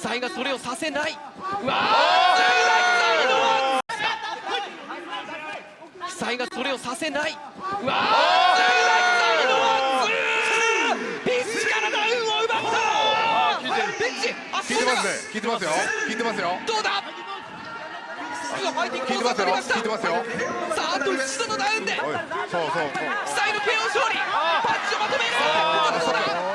才がそれをさせない。うわあがそれをさせない。うわあピッチからダウンを奪ったピッチあ聞いてますね聞いてますよ聞いてますよどうだファイティング聞いてますよコースを取りました聞いてますよさああと一度のダウンでそうそうそう久才の KO 勝利パンチをまとめるどうだ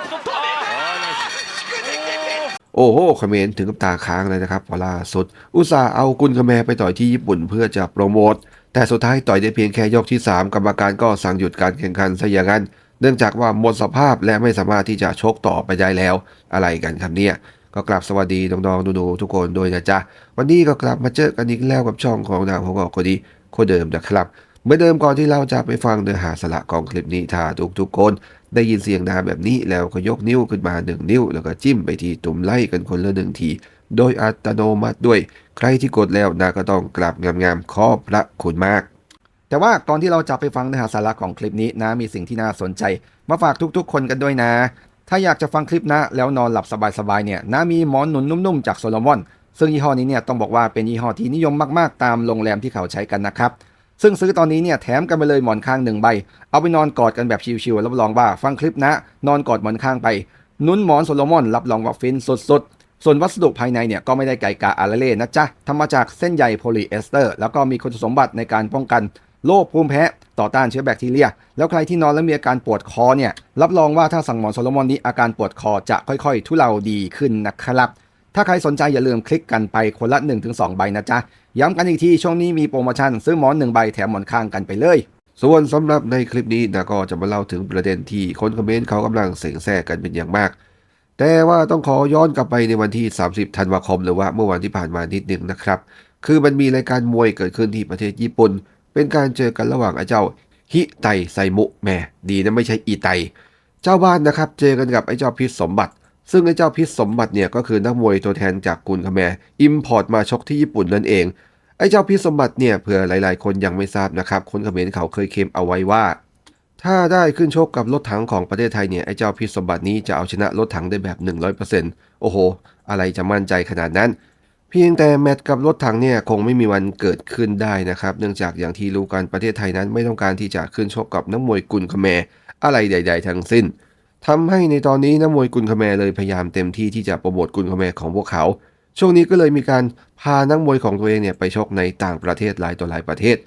โอ้โหคอมเมนต์ถึงกับตาค้างเลยนะครับพอล่าสุด อุตส่าห์เอากุนคาแมไปต่อยที่ญี่ปุ่นเพื่อจะโปรโมท แต่สุดท้ายต่อยได้เพียงแค่ยกที่ 3 กรรมการก็สั่งหยุดการแข่งขันซะอย่างนั้น เนื่องจากว่าหมดสภาพและไม่สามารถที่จะชกต่อไปได้แล้ว อะไรกันครับเนี่ยก็กลับสวัสดีน้องๆดูๆทุกคนด้วยนะจ๊ะ วันนี้ก็กลับมาเจอกันอีกแล้วกับช่องของดาวของเราคนดีคนเดิมนะครับ เหมือนเดิมก่อนที่เราจะไปฟังเนื้อหาสาระของคลิปนี้ถ้าทุกทุกคน ได้ยินเสียงดาแบบนี้แล้วก็ยกนิ้วขึ้นมาหนึ่งนิ้ว แล้วก็จิ้มไปที่ตุ่มไล่กันคนละหนึ่งที โดยอัตโนมัติด้วย ใครที่กดแล้วนาก็ต้องกราบงามๆขอบพระคุณมาก แต่ว่าก่อนที่เราจะไปฟังเนื้อหาสาระของคลิปนี้นะมีสิ่งที่น่าสนใจ มาฝากทุกๆ คนกันด้วยนะ ถ้าอยากจะฟังคลิปนะแล้วนอนหลับสบายๆเนี่ยนะมีหมอนหนุนนุ่มๆจากโซโลมอนซึ่งยี่ห้อนี้เนี่ยต้องบอกว่าเป็นยี่ห้อที่นิยมมากๆ ตามโรงแรมที่เขาใช้กันนะครับ ซึ่งซื้อตอนนี้เนี่ยแถมกันไปเลยหมอนข้างหนึ่งใบ เอาไปนอนกอดกันแบบชิวๆรับรองว่าฟังคลิปนะ นอนกอดหมอนข้างไป นุ่นหมอนโซโลมอน รับรองว่าฟินสุดๆ ส่วนวัสดุภายในเนี่ยก็ไม่ได้ไก่กาอาราเล่นะจ๊ะทำมาจากเส้นใยโพลีเอสเตอร์ แล้วก็มีคุณสมบัติในการป้องกันโรคภูมิแพ้ต่อต้านเชื้อแบคทีเรีย แล้วใครที่นอนแล้วมีอาการปวดคอเนี่ยรับรองว่าถ้าสั่งหมอนโซโลมอนนี้อาการปวดคอจะค่อยๆ ทุเลาดีขึ้นนะครับ ถ้าใครสนใจอย่าลืมคลิกกันไปคนละ 1-2 ใบนะจ๊ะ ย้ำกันอีกทีช่วงนี้มีโปรโมชั่นซื้อหมอน 1 ใบแถมหมอนข้างกันไปเลย ส่วนสำหรับในคลิปนี้นะก็จะมาเล่าถึงประเด็นที่คนคอมเมนต์เขากำลังเสงแซ่กันเป็นอย่างมาก แต่ว่าต้องขอย้อนกลับไปในวันที่ 30 ธันวาคมหรือว่าเมื่อวันที่ผ่านมานิดนึงนะครับ คือมันมีรายการมวยเกิดขึ้นที่ประเทศญี่ปุ่น เป็นการเจอกันระหว่างไอ้เจ้าฮิไตไซมุแม่ดีนะไม่ใช่อีไต เจ้าบ้านนะครับเจอกันกับไอ้เจ้าพิษสมบัติ ซึ่งไอ้เจ้าพิษสมบัติเนี่ยก็คือนักมวยตัวแทนจากกุนคาแมอิมพอร์ตมาชกที่ญี่ปุ่นนั่นเองไอ้เจ้าพิษสมบัติเนี่ยเผื่อหลาย ๆ คนยังไม่ทราบนะครับคนเขมรเขาเคยเคลมเอาไว้ว่า ถ้าได้ขึ้นชกกับรถถังของประเทศไทยเนี่ยไอ้เจ้าพิษสมบัตินี้จะเอาชนะรถถังได้แบบ 100%โอ้โห อะไรจะมั่นใจขนาดนั้น เพียงแต่แมตช์กับรถถังเนี่ยคงไม่มีวันเกิดขึ้นได้นะครับ เนื่องจากอย่างที่รู้กันประเทศไทยนั้นไม่ต้องการที่จะขึ้นชกกับนักมวยกุนคาแมอะไรใด ๆ ทั้งสิ้น ทำให้ในตอนนี้นักมวยกุนคาแมเลยพยายามเต็มที่ที่จะโปรโมทกุนคาแมของพวกเขา ช่วงนี้ก็เลยมีการพานักมวยของตัวเองเนี่ยไปชกในต่างประเทศหลายต่อหลายประเทศ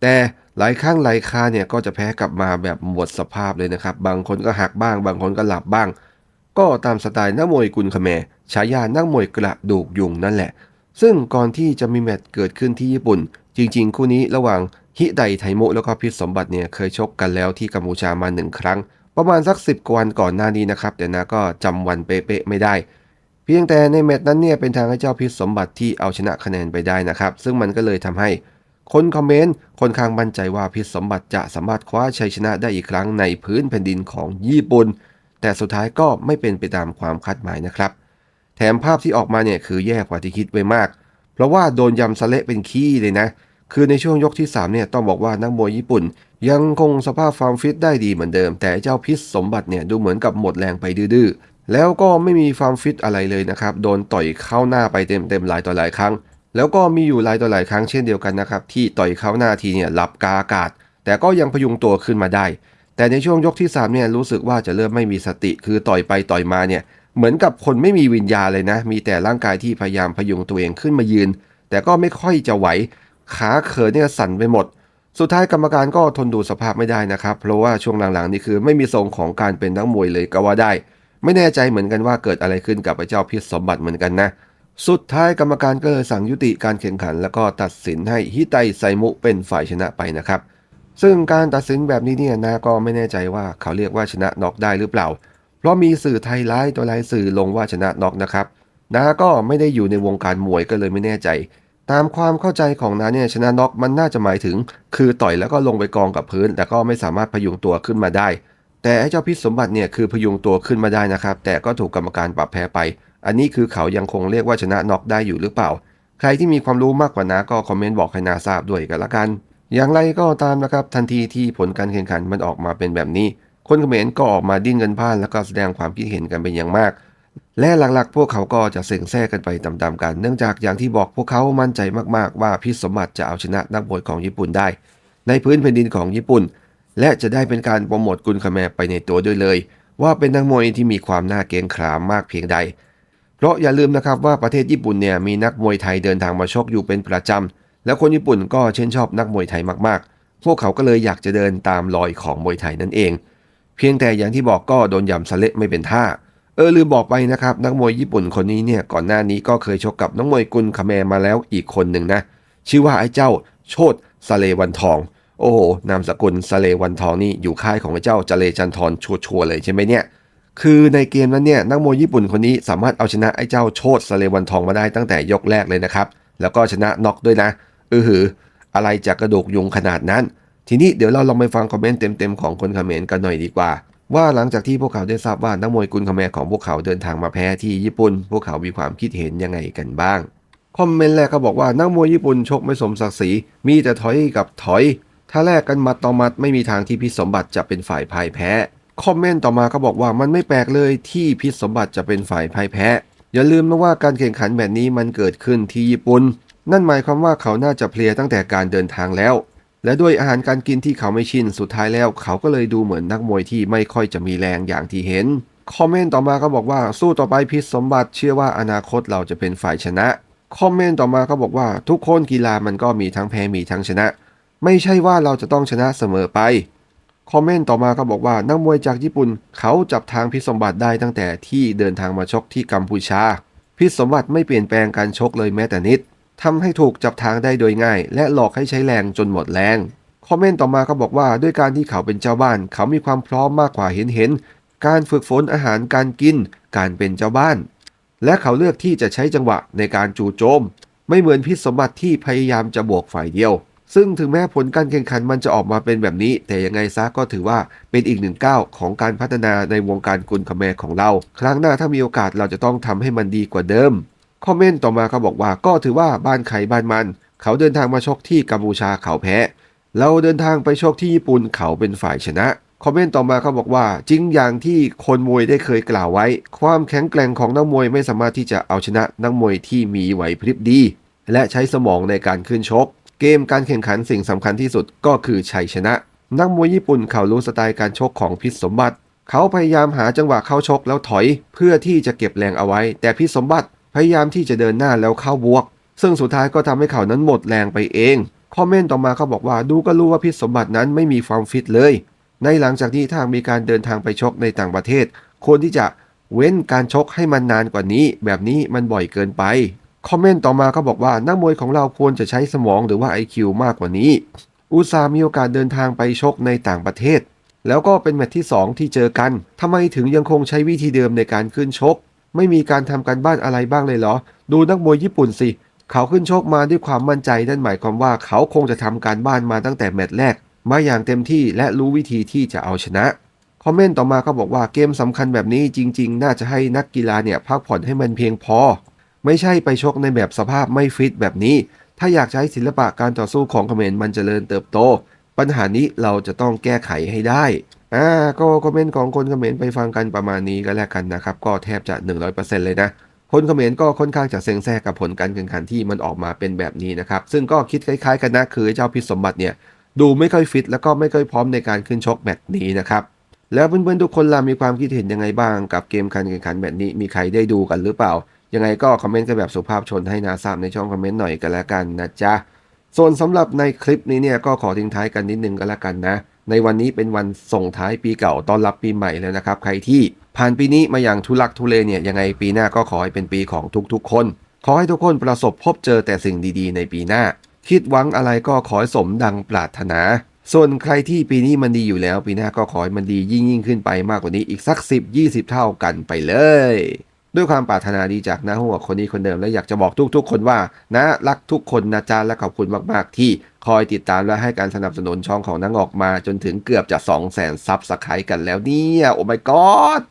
แต่หลายครั้งหลายคาเนี่ยก็จะแพ้กลับมาแบบหมดสภาพเลยนะครับ บางคนก็หักบ้าง บางคนก็หลับบ้าง ก็ตามสไตล์นักมวยกุนคาแมฉายานักมวยกระดูกยุงนั่นแหละ ซึ่งก่อนที่จะมีแมตช์เกิดขึ้นที่ญี่ปุ่น จริง ๆ คู่นี้ระหว่างฮิไดไทโมะแล้วก็พิษสมบัติเนี่ยเคยชกกันแล้วที่กัมพูชามาหนึ่งครั้ง ประมาณสักสิบกว่าวันก่อนหน้านี้นะครับแต่นะก็จำวันเป๊ะๆไม่ได้ เพียงแต่ในแมตช์นั้นเนี่ยเป็นทางให้เจ้าพิษสมบัติที่เอาชนะคะแนนไปได้นะครับ ซึ่งมันก็เลยทำให้คนคอมเมนต์ค่อนข้างมั่นใจว่าพิษสมบัติจะสามารถคว้าชัยชนะได้อีกครั้งในพื้นแผ่นดินของญี่ปุ่น แต่สุดท้ายก็ไม่เป็นไปตามความคาดหมายนะครับ แถมภาพที่ออกมาเนี่ยคือแย่กว่าที่คิดไว้มาก เพราะว่าโดนยำสะเละเป็นขี้เลยนะ คือในช่วงยกที่ 3 เนี่ยต้องบอกว่านักมวยญี่ปุ่น ยังคงสภาพฟาร์มฟิตได้ดีเหมือนเดิม แต่เจ้าพิษสมบัติเนี่ยดูเหมือนกับหมดแรงไปดื้อๆแล้วก็ไม่มีฟาร์มฟิตอะไรเลยนะครับ โดนต่อยเข้าหน้าไปเต็มๆหลายต่อหลายครั้ง แล้วก็มีอยู่หลายต่อหลายครั้งเช่นเดียวกันนะครับที่ต่อยเข้าหน้าทีเนี่ยหลับกาอากาศ แต่ก็ยังพยุงตัวขึ้นมาได้ แต่ในช่วงยกที่3เนี่ยรู้สึกว่าจะเริ่มไม่มีสติ คือต่อยไปต่อยมาเนี่ยเหมือนกับคนไม่มีวิญญาณเลยนะ มีแต่ร่างกายที่พยายามพยุงตัวเองขึ้นมายืน แต่ก็ไม่ค่อยจะไหว ขาเขินเนี่ยสั่นไปหมด สุดท้ายกรรมการก็ทนดูสภาพไม่ได้นะครับ เพราะว่าช่วงหลังๆนี่คือไม่มีทรงของการเป็นนักมวยเลยก็ว่าได้ ไม่แน่ใจเหมือนกันว่าเกิดอะไรขึ้นกับไอ้เจ้าพิษสมบัติเหมือนกันนะ สุดท้ายกรรมการก็เลยสั่งยุติการแข่งขัน แล้วก็ตัดสินให้ฮิไตไซมุเป็นฝ่ายชนะไปนะครับซึ่งการตัดสินแบบนี้เนี่ยนาก็ไม่แน่ใจว่าเขาเรียกว่าชนะน็อกได้หรือเปล่า เพราะมีสื่อไทยร้ายตัวร้ายสื่อลงว่าชนะน็อกนะครับนาก็ไม่ได้อยู่ในวงการมวยก็เลยไม่แน่ใจ ตามความเข้าใจของนาเนี่ยชนะน็อกมันน่าจะหมายถึง คือต่อยแล้วก็ลงไปกองกับพื้น แต่ก็ไม่สามารถพยุงตัวขึ้นมาได้ แต่ไอ้เจ้าพิษสมบัติเนี่ยคือพยุงตัวขึ้นมาได้นะครับ แต่ก็ถูกกรรมการปรับแพ้ไป อันนี้คือเขายังคงเรียกว่าชนะน็อกได้อยู่หรือเปล่า ใครที่มีความรู้มากกว่านาก็คอมเมนต์บอกให้นาทราบด้วยกันละกัน อย่างไรก็ตามนะครับทันทีที่ผลการแข่งขันมันออกมาเป็นแบบนี้ คนเขมรก็ออกมาดิ้นกันพ่านแล้วก็แสดงความคิดเห็นกันเป็นอย่างมาก และหลักๆ พวกเขาก็จะเซ็งแซ่กันไปตามๆกัน เนื่องจากอย่างที่บอกพวกเขามั่นใจมากๆ ว่าพิสมบัติจะเอาชนะนักมวยของญี่ปุ่นได้ ในพื้นแผ่นดินของญี่ปุ่น และจะได้เป็นการโปรโมทกุนคาแมไปในตัวด้วยเลย ว่าเป็นนักมวยที่มีความน่าเกรงขามมากเพียงใด เพราะอย่าลืมนะครับว่าประเทศญี่ปุ่นเนี่ยมีนักมวยไทยเดินทางมาชกอยู่เป็นประจำแล้วคนญี่ปุ่นก็เช่นชอบนักมวยไทยมากๆ พวกเขาก็เลยอยากจะเดินตามรอยของมวยไทยนั่นเอง เพียงแต่อย่างที่บอกก็โดนยำสะเละไม่เป็นท่า เออลืมบอกไปนะครับ นักมวยญี่ปุ่นคนนี้เนี่ยก่อนหน้านี้ก็เคยชกกับนักมวยกุนคาแมมาแล้วอีกคนหนึ่งนะ ชื่อว่าไอ้เจ้าโชตสเลวันทอง โอ้โหนามสกุลสเลวันทองนี่อยู่ค่ายของไอ้เจ้าจเลจันทรชัวร์ๆเลยใช่ไหมเนี่ยคือในเกมนั้นเนี่ยนักมวยญี่ปุ่นคนนี้สามารถเอาชนะไอ้เจ้าโชตสเลวันทองมาได้ตั้งแต่ยกแรกเลยนะครับ แล้วก็ชนะน็อกด้วยนะเออหือ อะไรจากกระดูกยุงขนาดนั้น ทีนี้เดี๋ยวเราลองไปฟังคอมเมนต์เต็มๆของคนเขมรกันหน่อยดีกว่า ว่าหลังจากที่พวกเขาได้ทราบว่านักมวยกุนคาแมของพวกเขาเดินทางมาแพ้ที่ญี่ปุ่น พวกเขามีความคิดเห็นยังไงกันบ้าง คอมเมนต์แรกก็บอกว่านักมวยญี่ปุ่นชกไม่สมศักดิ์ศรี มีแต่ถอยกับถอย ถ้าแลกกันมัดต่อมัดไม่มีทางที่พิสมบัติจะเป็นฝ่ายพ่ายแพ้ คอมเมนต์ต่อมาก็บอกว่ามันไม่แปลกเลยที่พิสมบัติจะเป็นฝ่ายพ่ายแพ้ อย่าลืมนะว่าการแข่งขันแบบนี้มันเกิดขึ้นที่ญี่ปุ่น นั่นหมายความว่าเขาน่าจะเพลียตั้งแต่การเดินทางแล้ว และด้วยอาหารการกินที่เขาไม่ชินสุดท้ายแล้ว เขาก็เลยดูเหมือนนักมวยที่ไม่ค่อยจะมีแรงอย่างที่เห็น คอมเมนต์ต่อมาก็บอกว่าสู้ต่อไปพิษสมบัติเชื่อว่าอนาคตเราจะเป็นฝ่ายชนะ คอมเมนต์ต่อมาก็บอกว่าทุกคนกีฬามันก็มีทั้งแพ้มีทั้งชนะ ไม่ใช่ว่าเราจะต้องชนะเสมอไป คอมเมนต์ต่อมาก็บอกว่านักมวยจากญี่ปุ่น เขาจับทางพิษสมบัติได้ตั้งแต่ที่เดินทางมาชกที่กัมพูชา พิษสมบัติไม่เปลี่ยนแปลงการชกเลยแม้แต่นิด ทำให้ถูกจับทางได้โดยง่าย และหลอกให้ใช้แรงจนหมดแรง คอมเมนต์ต่อมาก็บอกว่าด้วยการที่เขาเป็นเจ้าบ้าน เขามีความพร้อมมากกว่าเห็นเห็น การฝึกฝนอาหารการกิน การเป็นเจ้าบ้าน และเขาเลือกที่จะใช้จังหวะในการจู่โจม ไม่เหมือนพิษสมบัติที่พยายามจะบวกฝ่ายเดียว ซึ่งถึงแม้ผลการแข่งขันมันจะออกมาเป็นแบบนี้ แต่ยังไงซะก็ถือว่าเป็นอีกหนึ่งก้าวของการพัฒนาในวงการกุนคแมของเรา ครั้งหน้าถ้ามีโอกาสเราจะต้องทำให้มันดีกว่าเดิม คอมเมนต์ต่อมาเขาบอกว่าก็ถือว่าบ้านใครบ้านมัน เขาเดินทางมาชกที่กัมพูชาเขาแพ้เราเดินทางไปชกที่ญี่ปุ่นเขาเป็นฝ่ายชนะคอมเมนต์ต่อมาเขาบอกว่า จริงอย่างที่คนมวยได้เคยกล่าวไว้ ความแข็งแกร่งของนักมวยไม่สามารถที่จะเอาชนะนักมวยที่มีไหวพริบดี และใช้สมองในการขึ้นชก เกมการแข่งขันสิ่งสำคัญที่สุดก็คือชัยชนะ นักมวยญี่ปุ่นเขารู้สไตล์การชกของพิษสมบัติ เขาพยายามหาจังหวะเข้าชกแล้วถอย เพื่อที่จะเก็บแรงเอาไว้ แต่พิษสมบัติ ยายามที่จะเดินหน้าแล้วเข้าบวก ซึ่งสุดท้ายก็ทำให้เขานั้นหมดแรงไปเอง คอมเมนต์ต่อมาเขาบอกว่าดูก็รู้ว่าพิษสมบัตินั้นไม่มีความฟิตเลย ในหลังจากที่ทางมีการเดินทางไปชกในต่างประเทศควรที่จะเว้นการชกให้มันนานกว่านี้ แบบนี้มันบ่อยเกินไป คอมเมนต์ต่อมาเขาบอกว่านักมวยของเราควรจะใช้สมองหรือว่า IQ มากกว่านี้ อุตสามีโอกาสเดินทางไปชกในต่างประเทศ แล้วก็เป็นแมตช์ที่ 2 ที่เจอกันทำไมถึงยังคงใช้วิธีเดิมในการขึ้นชก ไม่มีการทำการบ้านอะไรบ้างเลยเหรอ ดูนักมวยญี่ปุ่นสิ เขาขึ้นชกมาด้วยความมั่นใจนั่นหมายความว่าเขาคงจะทำการบ้านมาตั้งแต่แมตช์แรก มาอย่างเต็มที่และรู้วิธีที่จะเอาชนะ คอมเมนต์ต่อมาเขาบอกว่าเกมสำคัญแบบนี้จริง ๆ น่าจะให้นักกีฬาเนี่ยพักผ่อนให้มันเพียงพอ ไม่ใช่ไปชกในแบบสภาพไม่ฟิตแบบนี้ ถ้าอยากใช้ศิลปะการต่อสู้ของเขมรมันจเจริญเติบโต ปัญหานี้เราจะต้องแก้ไขให้ได้ อ่าก็คอมเมนต์ของคนคอมเขมรไปฟังกันประมาณนี้ก็แล้วกันนะครับ ก็แทบจะ 100%เลยนะ คนคอมเขมรก็ค่อนข้างจะเซ็งแซ่กับผลการแข่งขันที่มันออกมาเป็นแบบนี้นะครับ ซึ่งก็คิดคล้ายๆกันนะคือเจ้าพิษสมบัติเนี่ยดูไม่ค่อยฟิตแล้วก็ไม่ค่อยพร้อมในการขึ้นชกแมตช์นี้นะครับแล้วเพื่อนๆทุกคนล่ะมีความคิดเห็นยังไงบ้างกับเกมการแข่งขันแบบนี้มีใครได้ดูกันหรือเปล่า ยังไงก็คอมเมนต์กันแบบสุภาพชนให้นาทราบในช่องคอมเมนต์หน่อยกันแล้วกันนะจ๊ะส่วนสำหรับในคลิปนี้เนี่ยก็ขอทิ้งท้ายกันนิดนึงก็แล้วกันนะ ในวันนี้เป็นวันส่งท้ายปีเก่าต้อนรับปีใหม่แล้วนะครับ ใครที่ผ่านปีนี้มาอย่างทุลักทุเลเนี่ยยังไงปีหน้าก็ขอให้เป็นปีของทุกๆ คน ขอให้ทุกคนประสบพบเจอแต่สิ่งดีๆ ในปีหน้า คิดหวังอะไรก็ขอให้สมดังปรารถนา ส่วนใครที่ปีนี้มันดีอยู่แล้ว ปีหน้าก็ขอให้มันดียิ่งยิ่งขึ้นไปมากกว่านี้อีกสัก 10 20 เท่ากันไปเลยด้วยความปรารถนาดีจากน้าหัวคนนี้คนเดิมและอยากจะบอกทุกๆ คนว่านะรักทุกคนนะจ๊ะและขอบคุณมากๆที่ คอยติดตามและให้การสนับสนุนช่องของนังออกมาจนถึงเกือบจะ 2 0 0 0 0 0ซับสไครต์กันแล้วเนี่ย โอ้ my god